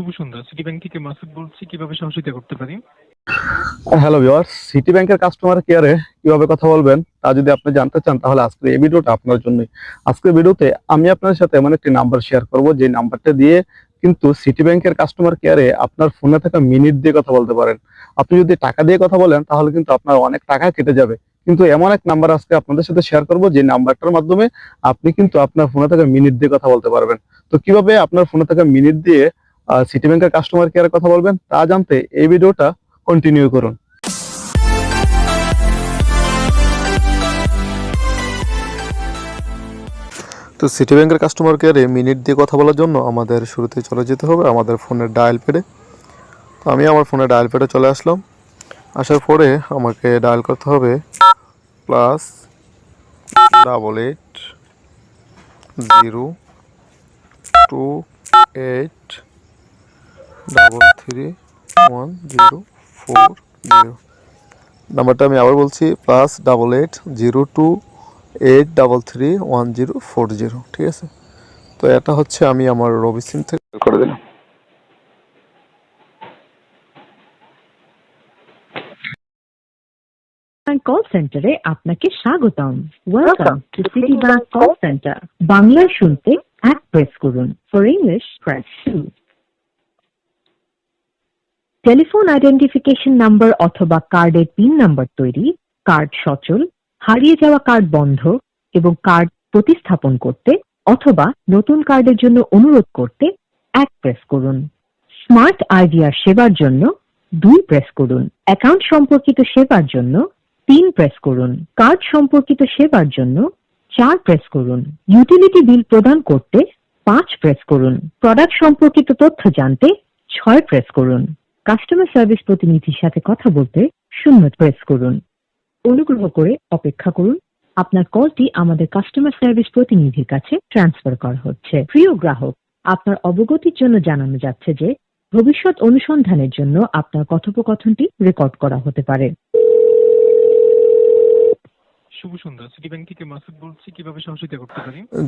শুভ পারি? Hello viewers city ব্যাংকের customer কেয়ারে কীভাবে কথা বলবেন, তা যদি আপনি জানতে চান, তাহলে আজকের এই ভিডিওটা আপনার জন্যই। আজকের ভিডিওতে আমি আপনার সাথে এমন একটি নাম্বার শেয়ার করব, যে নাম্বারটা দিয়ে কিন্তু সিটি ব্যাংকের কাস্টমার কেয়ারে আপনার ফোনে থাকা মিনিট দিয়ে কথা বলতে পারেন। আপনি যদি টাকা দিয়ে কথা বলেন, তাহলে কিন্তু আপনার অনেক টাকা কেটে যাবে। কিন্তু এমন এক নাম্বার আজকে আপনাদের সাথে শেয়ার করব, যে নাম্বারটার মাধ্যমে আপনি কিন্তু আপনার ফোনে থাকা মিনিট দিয়ে কথা বলতে পারবেন। তো কীভাবে আপনার ফোনে থাকা মিনিট দিয়ে সিটি ব্যাংকের কাস্টমার কেয়ারে কথা বলবেন, তা জানতে এই ভিডিওটা কন্টিনিউ করুন। তো সিটি ব্যাংকের কাস্টমার কেয়ারে মিনিট দিয়ে কথা বলার জন্য আমাদের শুরুতে চলে যেতে হবে, আমাদের ফোনের ডায়াল প্যাডে তো আমি আমার ফোনে ডায়াল প্যাডে চলে আসলাম। আসার পরে আমাকে ডায়াল করতে হবে plus double eight zero two eight double three one zero four zero নাম্বারটা আমি আবার বলছি plus double eight zero two eight double three one zero four zero ঠিক আছে? তো এটা হচ্ছে আমি আমার রবি সিম থেকে করে দিলাম। কল সেন্টারে আপনাকে স্বাগতম। Welcome to city bank call centre বাংলায় শুনতে এক প্রেস করুন। For English press two telephone identification number অথবা কার্ডের পিন নাম্বার তৈরি, কার্ড সচল, হারিয়ে যাওয়া কার্ড বন্ধ এবং কার্ড প্রতিস্থাপন করতে অথবা নতুন কার্ডের জন্য অনুরোধ করতে এক প্রেস করুন। স্মার্ট আইডিয়ার সেবার জন্য দুই প্রেস করুন। অ্যাকাউন্ট সম্পর্কিত সেবার জন্য তিন প্রেস করুন। কার্ড সম্পর্কিত সেবার জন্য চার প্রেস করুন। ইউটিলিটি বিল প্রদান করতে পাঁচ প্রেস করুন। প্রোডাক্ট সম্পর্কিত তথ্য জানতে ছয় প্রেস করুন। কাস্টমার সার্ভিস প্রতিনিধির সাথে কথা বলতে শূন্য প্রেস করুন। অনুগ্রহ করে অপেক্ষা করুন। আপনার কলটি আমাদের কাস্টমার সার্ভিস প্রতিনিধির কাছে ট্রান্সফার করা হচ্ছে। প্রিয় গ্রাহক, আপনার অবগতির জন্য জানানো যাচ্ছে যে ভবিষ্যৎ অনুসন্ধানের জন্য আপনার কথোপকথনটি রেকর্ড করা হতে পারে।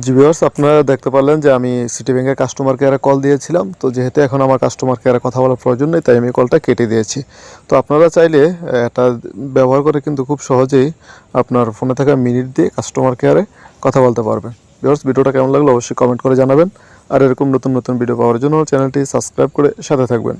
জি ভিউয়ার্স আপনারা দেখতে পারলেন যে আমি সিটি ব্যাংকের কাস্টমার কেয়ারে কল দিয়েছিলাম। তো যেহেতু এখন আমার কাস্টমার কেয়ারে কথা বলার প্রয়োজন নেই, তাই আমি কলটা কেটে দিয়েছি। তো আপনারা চাইলে এটা ব্যবহার করে কিন্তু খুব সহজেই আপনার ফোনে থাকা মিনিট দিয়ে কাস্টমার কেয়ারে কথা বলতে পারবেন। ভিউয়ার্স ভিডিওটা কেমন লাগল অবশ্যই কমেন্ট করে জানাবেন। আর এরকম নতুন নতুন ভিডিও পাওয়ার জন্য চ্যানেলটি সাবস্ক্রাইব করে সাথে থাকবেন।